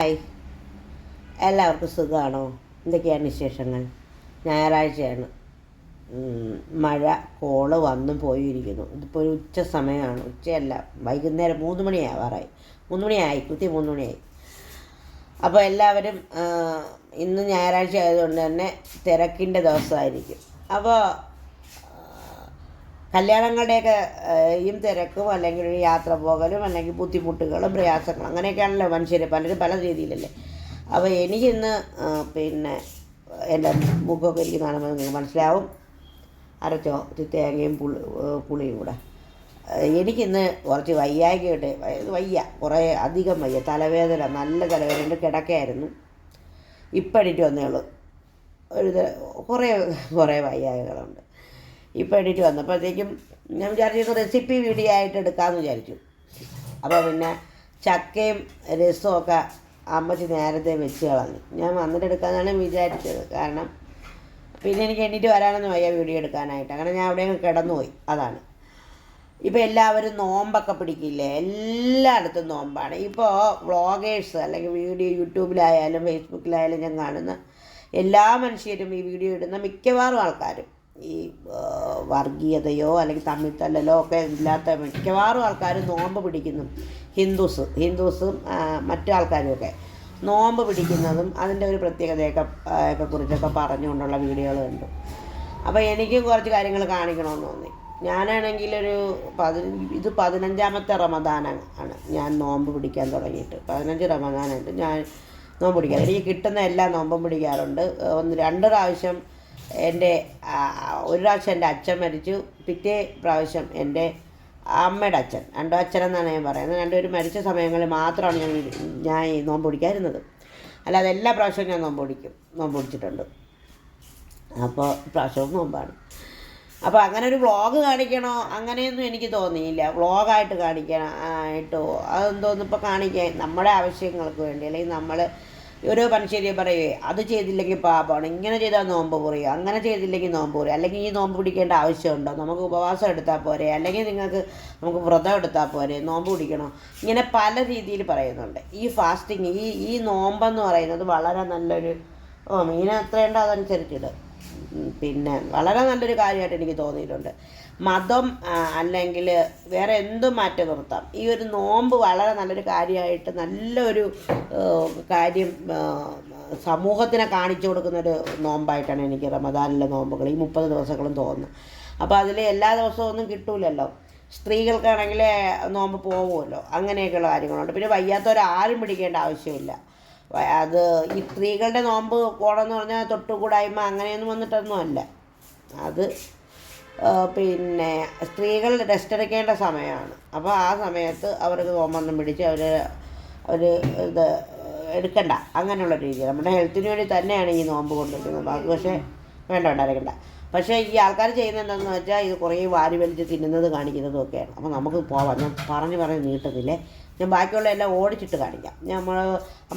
Hi എല്ലാവർക്കും സുഖമാണോ എന്തൊക്കെയാണ് വിശേഷങ്ങൾ? ഞായറാഴ്ചയാണ്. മഴ കോൾ വന്നു പോയിരിക്കുന്നു. ഇതിപ്പോൾ ഒരു ഉച്ച സമയമാണ്. ഉച്ചയല്ല. വൈകുന്നേരം മൂന്ന് മണിയാവാറായി. മൂന്ന് മണിയായി. കുത്തി മൂന്ന് മണിയായി. അപ്പോൾ എല്ലാവരും ഇന്ന് ഞായറാഴ്ച ആയതുകൊണ്ട് തന്നെ തിരക്കിന്റെ ദിവസമായിരിക്കും. അപ്പോൾ കല്യാണങ്ങളുടെയൊക്കെ ഈ തിരക്കും അല്ലെങ്കിൽ ഒരു യാത്ര പോകലും അല്ലെങ്കിൽ ബുദ്ധിമുട്ടുകളും പ്രയാസങ്ങളും അങ്ങനെയൊക്കെയാണല്ലോ മനുഷ്യർ പലരും പല രീതിയിലല്ലേ. അപ്പോൾ എനിക്കിന്ന് പിന്നെ എന്റെ മുഖമൊക്കെ എനിക്ക് കാണുമ്പോൾ നിങ്ങൾക്ക് മനസ്സിലാവും. അരച്ചോ തേങ്ങയും പുളി പുളിയും കൂടെ. എനിക്കിന്ന് കുറച്ച് വയ്യായ്കയുണ്ട്. വയ്യ കുറേ അധികം വയ്യ. തലവേദന നല്ല തലവേദന. കിടക്കയായിരുന്നു. ഇപ്പോഴിട്ട് വന്നേ ഉള്ളൂ. ഒരു കുറേ കുറേ വയ്യായ്കകളുണ്ട്. ഇപ്പം എഡിറ്റ് വന്നപ്പോഴത്തേക്കും ഞാൻ വിചാരിച്ചു റെസിപ്പി വീഡിയോ ആയിട്ട് എടുക്കാമെന്ന് വിചാരിച്ചു. അപ്പോൾ പിന്നെ ചക്കയും രസവും ഒക്കെ അമ്മച്ചി നേരത്തെ വെച്ച് കളഞ്ഞു. ഞാൻ വന്നിട്ട് എടുക്കാമെന്നാണ് വിചാരിച്ചത്. കാരണം പിന്നെ എനിക്ക് എണീറ്റ് വരാനൊന്നും വയ്യ വീഡിയോ എടുക്കാനായിട്ട്. അങ്ങനെ ഞാൻ അവിടെ കിടന്നുപോയി. അതാണ്. ഇപ്പോൾ എല്ലാവരും നോമ്പൊക്കെ പിടിക്കില്ലേ? എല്ലായിടത്തും നോമ്പാണ്. ഇപ്പോൾ വ്ളോഗേഴ്സ് അല്ലെങ്കിൽ വീഡിയോ യൂട്യൂബിലായാലും ഫേസ്ബുക്കിലായാലും ഞാൻ കാണുന്ന എല്ലാ മനുഷ്യരും ഈ വീഡിയോ ഇടുന്ന മിക്കവാറും ആൾക്കാരും ഈ വർഗീയതയോ അല്ലെങ്കിൽ തമ്മിൽത്തല്ലലോ ഒക്കെ ഇല്ലാത്ത മിക്കവാറും ആൾക്കാർ നോമ്പ് പിടിക്കുന്നു. ഹിന്ദുസ് ഹിന്ദുസും മറ്റു ആൾക്കാരും ഒക്കെ നോമ്പ് പിടിക്കുന്നതും അതിന്റെ ഒരു പ്രത്യേകതയൊക്കെ ഒക്കെ കുറിച്ചൊക്കെ പറഞ്ഞുകൊണ്ടുള്ള വീഡിയോകൾ കണ്ടു. അപ്പോൾ എനിക്കും കുറച്ച് കാര്യങ്ങൾ കാണിക്കണമെന്ന് തോന്നി. ഞാനാണെങ്കിൽ ഒരു പതിനഞ്ച് ഇത് പതിനഞ്ചാമത്തെ റമദാനാണ് ആണ്. ഞാൻ നോമ്പ് പിടിക്കാൻ തുടങ്ങിയിട്ട്. പതിനഞ്ച് റമദാനായിട്ട് ഞാൻ നോമ്പ് പിടിക്കാൻ എനിക്ക് കിട്ടുന്ന എല്ലാ നോമ്പും പിടിക്കാറുണ്ട്. ഒന്ന് രണ്ട് പ്രാവശ്യം എന്റെ ഒരു പ്രാവശ്യം എന്റെ അച്ഛൻ മരിച്ചു. പിറ്റേ പ്രാവശ്യം എന്റെ അമ്മയുടെ അച്ഛൻ രണ്ടോ അച്ഛൻ എന്നാണ് ഞാൻ പറയുന്നത്. രണ്ടുപേരും മരിച്ച സമയങ്ങളിൽ മാത്രമാണ് ഞാൻ ഞാൻ ഈ നോമ്പ് പിടിക്കാതിരുന്നത്. അല്ലാതെ എല്ലാ പ്രാവശ്യവും ഞാൻ നോമ്പ് പിടിക്കും നോമ്പ് പിടിച്ചിട്ടുണ്ട്. അപ്പോൾ പ്രാവശ്യവും നോമ്പാണ്. അപ്പോൾ അങ്ങനെ ഒരു വ്ളോഗ് കാണിക്കണോ? അങ്ങനെയൊന്നും എനിക്ക് തോന്നിയില്ല. വ്ളോഗായിട്ട് കാണിക്കണം ആയിട്ടോ അതെന്തോന്നും ഇപ്പോൾ കാണിക്കാൻ നമ്മുടെ ആവശ്യങ്ങൾക്ക് വേണ്ടി അല്ലെങ്കിൽ നമ്മൾ ഓരോ മനുഷ്യരെയും പറയുവേ അത് ചെയ്തില്ലെങ്കിൽ പാപമാണ്. ഇങ്ങനെ ചെയ്താൽ നോമ്പ് കുറയും അങ്ങനെ ചെയ്തില്ലെങ്കിൽ നോമ്പ് കുറയും അല്ലെങ്കിൽ ഈ നോമ്പ് പിടിക്കേണ്ട ആവശ്യമുണ്ടോ? നമുക്ക് ഉപവാസം എടുത്താൽ പോരെ. അല്ലെങ്കിൽ നിങ്ങൾക്ക് നമുക്ക് വ്രതം എടുത്താൽ പോരെ. നോമ്പ് പിടിക്കണോ? ഇങ്ങനെ പല രീതിയിൽ പറയുന്നുണ്ട്. ഈ ഫാസ്റ്റിങ് ഈ ഈ നോമ്പെന്ന് പറയുന്നത് വളരെ നല്ലൊരു ഓ മീൻ എത്രയുണ്ടോ അതനുസരിച്ചിട്ട്. പിന്നെ വളരെ നല്ലൊരു കാര്യമായിട്ട് എനിക്ക് തോന്നിയിട്ടുണ്ട്. മതം അല്ലെങ്കിൽ വേറെ എന്തും മാറ്റി നിർത്താം ഈ ഒരു നോമ്പ് വളരെ നല്ലൊരു കാര്യമായിട്ട് നല്ലൊരു കാര്യം സമൂഹത്തിനെ കാണിച്ചു കൊടുക്കുന്നൊരു നോമ്പായിട്ടാണ് എനിക്ക് റമദാനിലെ നോമ്പുകൾ ഈ മുപ്പത് ദിവസങ്ങളും തോന്നുന്നത്. അപ്പോൾ അതിൽ എല്ലാ ദിവസവും ഒന്നും കിട്ടൂലല്ലോ. സ്ത്രീകൾക്കാണെങ്കിൽ നോമ്പ് പോകുമല്ലോ അങ്ങനെയൊക്കെയുള്ള കാര്യങ്ങളുണ്ട്. പിന്നെ വയ്യാത്തവരാരും പിടിക്കേണ്ട ആവശ്യമില്ല. അത് ഈ സ്ത്രീകളുടെ നോമ്പ് പോണമെന്ന് പറഞ്ഞാൽ തൊട്ടുകൂടായ്മ അങ്ങനെയൊന്നും വന്നിട്ടൊന്നുമല്ല. അത് പിന്നെ സ്ത്രീകൾ റെസ്റ്റ് എടുക്കേണ്ട സമയമാണ്. അപ്പോൾ ആ സമയത്ത് അവർക്ക് നോമ്പൊന്നും പിടിച്ച് അവർ അവർ ഇത് എടുക്കണ്ട. അങ്ങനെയുള്ള രീതി നമ്മുടെ ഹെൽത്തിന് വേണ്ടി തന്നെയാണ് ഈ നോമ്പ് കൊണ്ടിരിക്കുന്നത് ബാക്കി പക്ഷേ വേണ്ട വേണ്ട പക്ഷേ ഈ ആൾക്കാർ ചെയ്യുന്നത് എന്താണെന്ന് വെച്ചാൽ ഇത് കുറേ വാരി വലിച്ച് തിന്നുന്നത് കാണിക്കുന്നതും ഒക്കെയാണ്. അപ്പോൾ നമുക്ക് പോവാം. ഞാൻ പറഞ്ഞ് പറഞ്ഞ് നീട്ടത്തില്ലേ ഞാൻ ബാക്കിയുള്ള എല്ലാം ഓടിച്ചിട്ട് കാണിക്കാം. നമ്മൾ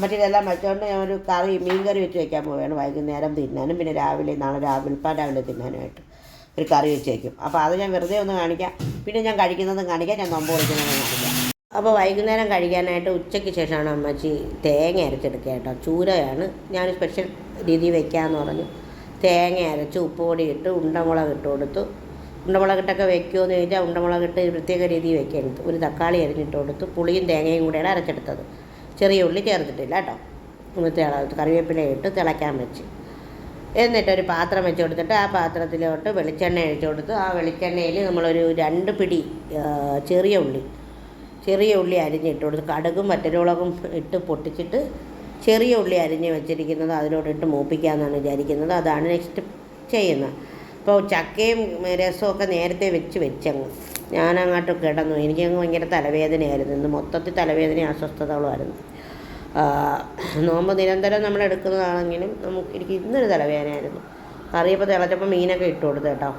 മറ്റേതെല്ലാം വെച്ചുകൊണ്ട് ഞാൻ ഒരു കറി മീൻ കറി വെച്ച് വെക്കാൻ പോവുകയാണ് വൈകുന്നേരം തിന്നാനും പിന്നെ രാവിലെ നാളെ രാവിലെ ഇപ്പം രാവിലെ തിന്നാനുമായിട്ട് ഒരു കറി വെച്ച് വയ്ക്കും അപ്പോൾ അത് ഞാൻ വെറുതെ ഒന്ന് കാണിക്കാം. പിന്നെ ഞാൻ കഴിക്കുന്നതും കാണിക്കാം ഞാൻ നൊമ്പ് കുളിക്കുന്നതും കാണിക്കാം. അപ്പോൾ വൈകുന്നേരം കഴിക്കാനായിട്ട് ഉച്ചയ്ക്ക് ശേഷമാണ് അമ്മച്ചി തേങ്ങ അരച്ചെടുക്കുക കേട്ടോ. ചൂരയാണ്. ഞാൻ സ്പെഷ്യൽ രീതി വെക്കാമെന്ന് പറഞ്ഞു. തേങ്ങ അരച്ച് ഉപ്പ് പൊടി ഇട്ട് ഉണ്ടമുളക് ഇട്ട് കൊടുത്തു. ഉണ്ടമുളകിട്ടൊക്കെ വെക്കുമോ എന്ന് ചോദിച്ചാൽ ഉണ്ടമുളകിട്ട് പ്രത്യേക രീതിയിൽ വെക്കരുത്. ഒരു തക്കാളി അരിഞ്ഞിട്ട് കൊടുത്ത് പുളിയും തേങ്ങയും കൂടെയാണ് അരച്ചെടുത്തത്. ചെറിയ ഉള്ളി ചേർത്തിട്ടില്ല കേട്ടോ. കറിവേപ്പില ഇട്ട് തിളയ്ക്കാൻ വെച്ച്. എന്നിട്ട് ഒരു പാത്രം വെച്ച് കൊടുത്തിട്ട് ആ പാത്രത്തിലോട്ട് വെളിച്ചെണ്ണ ഒഴിച്ച് കൊടുത്ത് ആ വെളിച്ചെണ്ണയിൽ നമ്മളൊരു രണ്ട് പിടി ചെറിയ ഉള്ളി ചെറിയ ഉള്ളി അരിഞ്ഞിട്ട് കൊടുത്ത് കടുകും മറ്റൊരുളകും ഇട്ട് പൊട്ടിച്ചിട്ട് ചെറിയ ഉള്ളി അരിഞ്ഞ് വെച്ചിരിക്കുന്നത് അതിലോട്ടിട്ട് മൂപ്പിക്കാമെന്നാണ് വിചാരിക്കുന്നത്. അതാണ് നെക്സ്റ്റ് ചെയ്യുന്നത്. ഇപ്പോൾ ചക്കയും രസമൊക്കെ നേരത്തെ വെച്ച് വെച്ചങ്ങ്. ഞാനങ്ങോട്ട് കിടന്നു. എനിക്കങ്ങ് ഭയങ്കര തലവേദനയായിരുന്നു. ഇന്ന് മൊത്തത്തിൽ തലവേദന അസ്വസ്ഥതകളുമായിരുന്നു. നോമ്പ് നിരന്തരം നമ്മൾ എടുക്കുന്നതാണെങ്കിലും നമുക്ക് എനിക്ക് ഇന്നൊരു തലവേദനയായിരുന്നു. കറിയപ്പോൾ തിളച്ചപ്പോൾ മീനൊക്കെ ഇട്ട് കൊടുത്തു കേട്ടോ.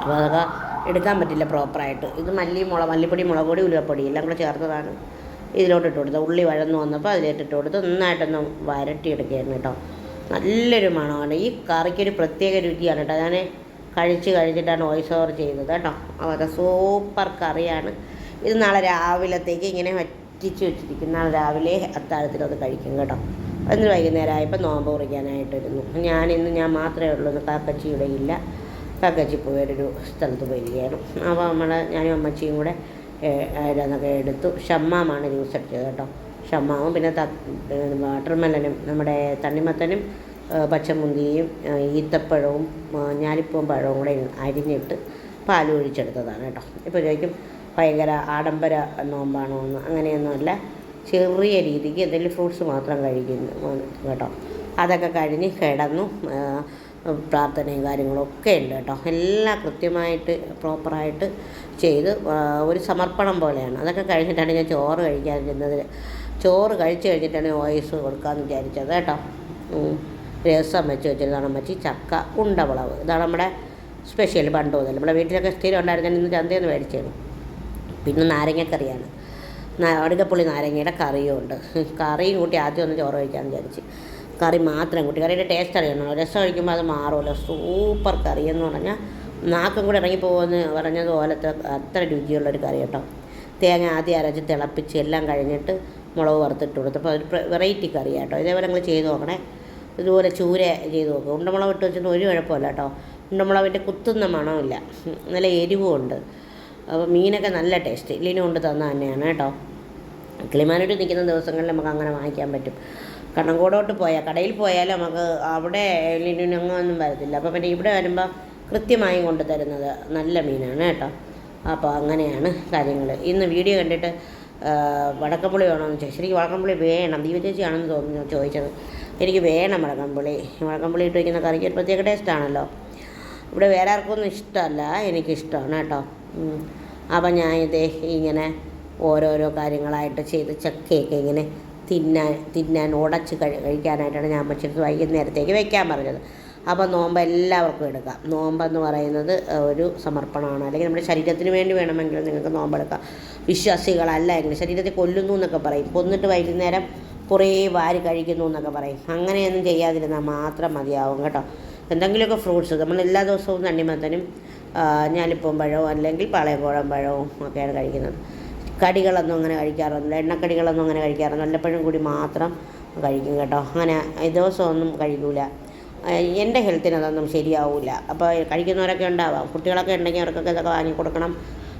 അപ്പോൾ അതൊക്കെ എടുക്കാൻ പറ്റില്ല പ്രോപ്പറായിട്ട്. ഇത് മല്ലി മുള മല്ലിപ്പൊടി മുളക് പൊടി ഉലുവപ്പൊടി എല്ലാം കൂടെ ചേർത്തതാണ്. ഇതിലോട്ട് ഇട്ട് കൊടുത്തത് ഉള്ളി വഴന്നു വന്നപ്പോൾ അതിലേക്ക് ഇട്ട് കൊടുത്ത് നന്നായിട്ടൊന്ന് വരട്ടിയെടുക്കുകയായിരുന്നു കേട്ടോ. നല്ലൊരു മണമാണ്. ഈ കറിക്കൊരു പ്രത്യേക രുചിയാണ് കേട്ടോ. ഞാൻ കഴിച്ച് കഴിച്ചിട്ടാണ് വോയിസ് ഓവർ ചെയ്തത് കേട്ടോ. അത് സൂപ്പർ കറിയാണ്. ഇത് നാളെ രാവിലത്തേക്ക് ഇങ്ങനെ വറ്റിച്ച് വെച്ചിരിക്കും. നാളെ രാവിലെ അത്താഴത്തിൽ അത് കഴിക്കും കേട്ടോ. അതിന് വൈകുന്നേരം ആയപ്പോൾ നോമ്പ് കുറിക്കാനായിട്ടിരുന്നു ഞാനിന്ന് ഞാൻ മാത്രമേ ഉള്ളൂ. ഇന്ന് കാക്കച്ചി ഇവിടെ ഇല്ല. കാക്കച്ചി പോയൊരു സ്ഥലത്ത് പോയിരിക്കുകയാണ്. അപ്പോൾ നമ്മൾ ഞാനും അമ്മച്ചിയും കൂടെ അതിനൊക്കെ എടുത്തു. ഷമ്മാമാണ് ജ്യൂസ് അടിച്ചത് കേട്ടോ. ഷമ്മാവും പിന്നെ വാട്ടർമെലനും നമ്മുടെ തണ്ണിമത്തനും പച്ചമുന്തിരിയും ഈത്തപ്പഴവും ആ, പഴവും കൂടെ അരിഞ്ഞിട്ട് പാൽ ഒഴിച്ചെടുത്തതാണ് കേട്ടോ. ഇപ്പോൾ ചോദിക്കും ഭയങ്കര ആഡംബര നോമ്പാണോ എന്ന്? അങ്ങനെയൊന്നുമല്ല ചെറിയ രീതിക്ക് എന്തെങ്കിലും ഫ്രൂട്ട്സ് മാത്രം കഴിക്കുന്നു കേട്ടോ. അതൊക്കെ കഴിഞ്ഞ് കിടന്നു പ്രാർത്ഥനയും കാര്യങ്ങളൊക്കെ ഉണ്ട് കേട്ടോ. എല്ലാം കൃത്യമായിട്ട് പ്രോപ്പറായിട്ട് ചെയ്ത് ഒരു സമർപ്പണം പോലെയാണ്. അതൊക്കെ കഴിഞ്ഞിട്ടാണ് ഞാൻ ചോറ് കഴിക്കാതിരുന്നത്. ചോറ് കഴിച്ചു കഴിഞ്ഞിട്ടാണ് വോയിസ് കൊടുക്കാമെന്ന് വിചാരിച്ചത് കേട്ടോ. രസം വെച്ച് വെച്ചിരുന്നതാണ് അമ്മച്ചി ചക്ക ഉണ്ടവളവ്. ഇതാണ് നമ്മുടെ സ്പെഷ്യൽ പണ്ട് മുതൽ. നമ്മുടെ വീട്ടിലൊക്കെ സ്ഥിരം ഉണ്ടായിരുന്ന ഇന്ന് ചന്തയിൽ നിന്ന് മേടിച്ചതാണ് പിന്നെ നാരങ്ങക്കറിയാണ് അടുക്കപ്പുള്ളി നാരങ്ങയുടെ കറിയും ഉണ്ട്. കറിയും കൂട്ടി ആദ്യം ഒന്ന് ചോറ് കഴിക്കാമെന്ന് വിചാരിച്ച്. കറി മാത്രം കൂട്ടി. കറിയുടെ ടേസ്റ്റ് അറിയണം രസം കഴിക്കുമ്പോൾ അത് മാറുമല്ലോ. സൂപ്പർ കറി എന്ന് പറഞ്ഞാൽ നാക്കും കൂടെ ഇറങ്ങിപ്പോകുമെന്ന് പറഞ്ഞതുപോലത്തെ അത്ര രുചിയുള്ളൊരു കറി കേട്ടോ. തേങ്ങ ആദ്യം അരച്ച് തിളപ്പിച്ച് എല്ലാം കഴിഞ്ഞിട്ട് മുളക് വറുത്തിട്ട് കൊടുത്തപ്പോൾ അതൊരു വെറൈറ്റി കറി കേട്ടോ ഇതേപോലെ നിങ്ങൾ ചെയ്ത് നോക്കണേ. ഇതുപോലെ ചൂര ചെയ്ത് നോക്കുക ഉണ്ടമുളക് ഇട്ട് വെച്ചിട്ട് ഒരു കുഴപ്പമില്ല കേട്ടോ. ഉണ്ടമുളകിന്റെ കുത്തുന്ന മണമില്ല. നല്ല എരിവും ഉണ്ട്. അപ്പോൾ മീനൊക്കെ നല്ല ടേസ്റ്റ്. ഇല്ലിനും കൊണ്ട് തന്ന തന്നെയാണ് കേട്ടോ. കിളിമാനൂർ നിൽക്കുന്ന ദിവസങ്ങളിൽ നമുക്ക് അങ്ങനെ വാങ്ങിക്കാൻ പറ്റും. കണ്ണങ്കോടോട്ട് പോയാൽ കടയിൽ പോയാൽ നമുക്ക് അവിടെ ലിനുനൊന്നും വരത്തില്ല. അപ്പോൾ പിന്നെ ഇവിടെ വരുമ്പോൾ കൃത്യമായും കൊണ്ട് തരുന്നത് നല്ല മീനാണ് കേട്ടോ. അപ്പോൾ അങ്ങനെയാണ് കാര്യങ്ങൾ. ഇന്ന് വീഡിയോ കണ്ടിട്ട് ആ, വടക്കമ്പുളി വേണമെന്ന് ചോദിച്ചു ശരിക്കും വടക്കമ്പുളി വേണം. ദീപ ചേച്ചിയാണെന്ന് തോന്നുന്നു ചോദിച്ചത്. എനിക്ക് വേണം വടക്കമ്പുളി വടക്കമ്പുളി ഇട്ട് വയ്ക്കുന്ന കറിക്ക് ഒരു പ്രത്യേക ടേസ്റ്റ് ആണല്ലോ. ഇവിടെ വേറെ ആർക്കൊന്നും ഇഷ്ടമല്ല. എനിക്കിഷ്ടമാണ് കേട്ടോ. അപ്പം ഞാൻ ഇതേ ഇങ്ങനെ ഓരോരോ കാര്യങ്ങളായിട്ട് ചെയ്ത് ചക്കയൊക്കെ ഇങ്ങനെ തിന്നാൻ തിന്നാൻ ഉടച്ച് കഴി കഴിക്കാനായിട്ടാണ് ഞാൻ വെച്ചിട്ട് വൈകുന്നേരത്തേക്ക് വയ്ക്കാൻ പറഞ്ഞത്. അപ്പോൾ നോമ്പ് എല്ലാവർക്കും എടുക്കാം. നോമ്പെന്ന് പറയുന്നത് ഒരു സമർപ്പണമാണ്. അല്ലെങ്കിൽ നമ്മുടെ ശരീരത്തിന് വേണ്ടി വേണമെങ്കിൽ നിങ്ങൾക്ക് നോമ്പെടുക്കാം. വിശ്വാസികളല്ല എങ്കിൽ ശരീരത്തെ കൊല്ലുന്നു എന്നൊക്കെ പറയും. കൊന്നിട്ട് വൈകുന്നേരം കുറേ വാരി കഴിക്കുന്നു എന്നൊക്കെ പറയും. അങ്ങനെയൊന്നും ചെയ്യാതിരുന്നാൽ മാത്രം മതിയാവും കേട്ടോ. എന്തെങ്കിലുമൊക്കെ ഫ്രൂട്ട്സ് നമ്മൾ എല്ലാ ദിവസവും തണ്ണിമത്തനും ഞാനിപ്പം പഴവും അല്ലെങ്കിൽ പാളയംകോഴൻ പഴവും ഒക്കെയാണ് കഴിക്കുന്നത്. കടികളൊന്നും അങ്ങനെ കഴിക്കാറൊന്നുമില്ല. എണ്ണക്കടികളൊന്നും അങ്ങനെ കഴിക്കാറൊന്നും വല്ലപ്പോഴും കൂടി മാത്രം കഴിക്കും കേട്ടോ. അങ്ങനെ ദിവസമൊന്നും കഴിക്കൂല. എന്റെ ഹെൽത്തിന് അതൊന്നും ശരിയാവില്ല അപ്പോൾ കഴിക്കുന്നവരൊക്കെ ഉണ്ടാവാം. കുട്ടികളൊക്കെ ഉണ്ടെങ്കിൽ അവർക്കൊക്കെ ഇതൊക്കെ വാങ്ങി കൊടുക്കണം.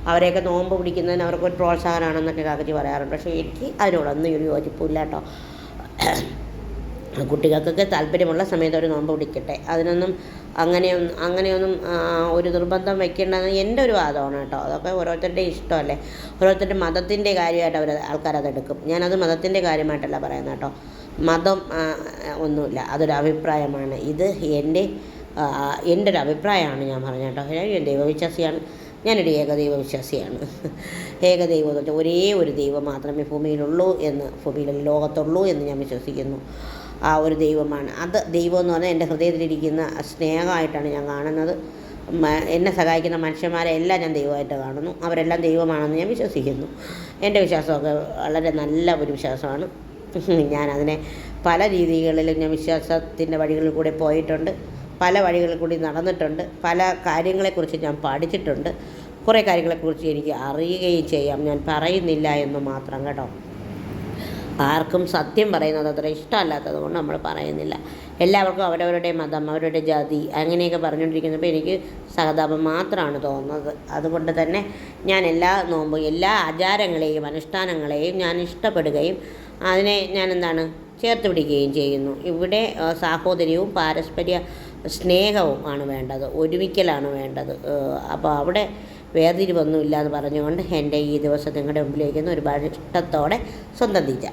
അവരെയൊക്കെ നോമ്പ് പിടിക്കുന്നതിന് അവർക്കൊരു പ്രോത്സാഹനമാണെന്നൊക്കെ കാക്കച്ചി പറയാറുണ്ട്. പക്ഷേ എനിക്ക് അതിനോടൊന്നും ഒരു യോജിപ്പില്ല കേട്ടോ. കുട്ടികൾക്കൊക്കെ താല്പര്യമുള്ള സമയത്ത് ഒരു നോമ്പ് പിടിക്കട്ടെ. അതിനൊന്നും അങ്ങനെയൊന്നും അങ്ങനെയൊന്നും ഒരു നിർബന്ധം വെക്കേണ്ടതെന്ന് എന്റെ ഒരു വാദമാണ് കേട്ടോ. അതൊക്കെ ഓരോരുത്തരുടെ ഇഷ്ടമല്ലേ? ഓരോരുത്തരുടെ മതത്തിന്റെ കാര്യമായിട്ട് അവർ ആൾക്കാരതെടുക്കും. ഞാനത് മതത്തിന്റെ കാര്യമായിട്ടല്ല പറയുന്നത് കേട്ടോ. മതം ഒന്നുമില്ല. അതൊരു അഭിപ്രായമാണ്. ഇത് എന്റെ എന്റെ ഒരു അഭിപ്രായമാണ് ഞാൻ പറഞ്ഞ കേട്ടോ. ഞാൻ ദൈവവിശ്വാസിയാണ്. ഞാനൊരു ഏകദൈവ വിശ്വാസിയാണ്. ഏകദൈവം എന്ന് വെച്ചാൽ ഒരേ ഒരു ദൈവം മാത്രമേ ഭൂമിയിലുള്ളൂ എന്ന് ഭൂമിയിൽ ലോകത്തുള്ളൂ എന്ന് ഞാൻ വിശ്വസിക്കുന്നു. ആ ഒരു ദൈവമാണ്. അത് ദൈവം എന്ന് പറഞ്ഞാൽ എന്റെ ഹൃദയത്തിലിരിക്കുന്ന സ്നേഹമായിട്ടാണ് ഞാൻ കാണുന്നത്. എന്നെ സഹായിക്കുന്ന മനുഷ്യന്മാരെ എല്ലാം ഞാൻ ദൈവമായിട്ട് കാണുന്നു. അവരെല്ലാം ദൈവമാണെന്ന് ഞാൻ വിശ്വസിക്കുന്നു. എന്റെ വിശ്വാസമൊക്കെ വളരെ നല്ല ഒരു വിശ്വാസമാണ്. ഞാനതിനെ പല രീതികളിലും ഞാൻ വിശ്വാസത്തിന്റെ വഴികളിൽ കൂടെ പോയിട്ടുണ്ട്. പല വഴികളിൽ കൂടി നടന്നിട്ടുണ്ട്. പല കാര്യങ്ങളെക്കുറിച്ച് ഞാൻ പഠിച്ചിട്ടുണ്ട്. കുറേ കാര്യങ്ങളെക്കുറിച്ച് എനിക്ക് അറിയുകയും ചെയ്യാം. ഞാൻ പറയുന്നില്ല എന്ന് മാത്രം കേട്ടോ. ആർക്കും സത്യം പറയുന്നത് അത്ര ഇഷ്ടമല്ലാത്തത് കൊണ്ട് നമ്മൾ പറയുന്നില്ല. എല്ലാവർക്കും അവരവരുടെ മതം അവരുടെ ജാതി അങ്ങനെയൊക്കെ പറഞ്ഞുകൊണ്ടിരിക്കുന്നപ്പോൾ എനിക്ക് സഹതാപം മാത്രമാണ് തോന്നുന്നത്. അതുകൊണ്ട് തന്നെ ഞാൻ എല്ലാ നോമ്പും എല്ലാ ആചാരങ്ങളെയും അനുഷ്ഠാനങ്ങളെയും ഞാൻ ഇഷ്ടപ്പെടുകയും അതിനെ ഞാൻ എന്താണ് ചേർത്ത് പിടിക്കുകയും ചെയ്യുന്നു. ഇവിടെ സാഹോദര്യവും പാരസ്പര്യ സ്നേഹവും ആണ് വേണ്ടത് ഒരുമിക്കലാണ് വേണ്ടത്. അപ്പോൾ അവിടെ വേർതിരിവൊന്നുമില്ല എന്ന് പറഞ്ഞുകൊണ്ട് എന്റെ ഈ ദിവസം നിങ്ങളുടെ മുമ്പിലേക്ക് ഒരുപാട് ഇഷ്ടത്തോടെ സ്വന്തം തീറ്റ.